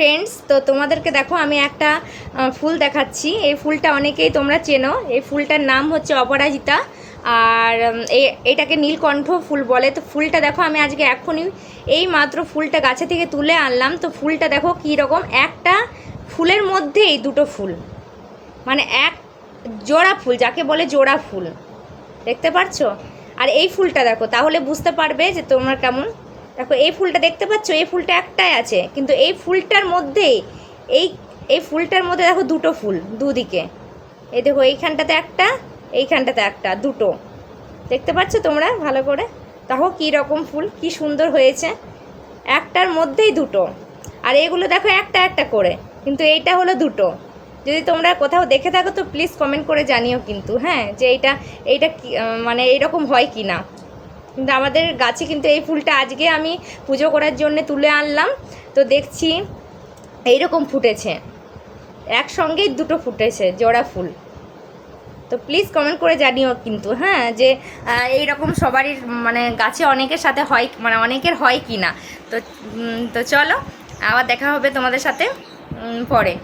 Friends তো তোমাদেরকে দেখো, আমি একটা ফুল দেখাচ্ছি। এই ফুলটা অনেকেই তোমরা চেনো। এই ফুলটার নাম হচ্ছে অপরাজিতা। আর এটাকে নীলকণ্ঠ ফুল বলে। তো ফুলটা দেখো, আমি আজকে এখনই এই মাত্র ফুলটা গাছে থেকে তুলে আনলাম। তো ফুলটা দেখো কী রকম? একটা ফুলের মধ্যেই দুটো ফুল। মানে এক জোড়া ফুল, যাকে বলে জোড়া ফুল। দেখতে পারছ? আর এই ফুলটা দেখো, তাহলে বুঝতে পারবে যে তোমার কেমন দেখো, এই ফুলটা দেখতে পাচ্ছ? এই ফুলটা একটাই আছে, কিন্তু এই ফুলটার মধ্যে এই এই ফুলটার মধ্যে দেখো দুটো ফুল দুদিকে। এই দেখো, এইখানটাতে একটা এইখানটাতে একটা, দুটো। দেখতে পাচ্ছ তোমরা? ভালো করে। দেখো কী রকম ফুল, কি সুন্দর হয়েছে। একটার মধ্যেই দুটো। আর এগুলো দেখো একটা একটা করে, কিন্তু এইটা হলো দুটো। যদি তোমরা কোথাও দেখে থাকো তো প্লিজ কমেন্ট করে জানিও কিন্তু হ্যাঁ? যে এইটা এইটা মানে এইরকম হয় কি না কিন্তু আমাদের গাছে কিন্তু এই ফুলটা আজকে আমি পুজো করার জন্য তুলে আনলাম। তো দেখছি এইরকম ফুটেছে। একসঙ্গেই দুটো ফুটেছে জোড়া ফুল। তো প্লিজ কমেন্ট করে জানিও কিন্তু হ্যাঁ যে এই রকম সবারই মানে গাছে অনেকের সাথে হয় মানে অনেকের হয় কি না তো তো চলো, আবার দেখা হবে তোমাদের সাথে পরে।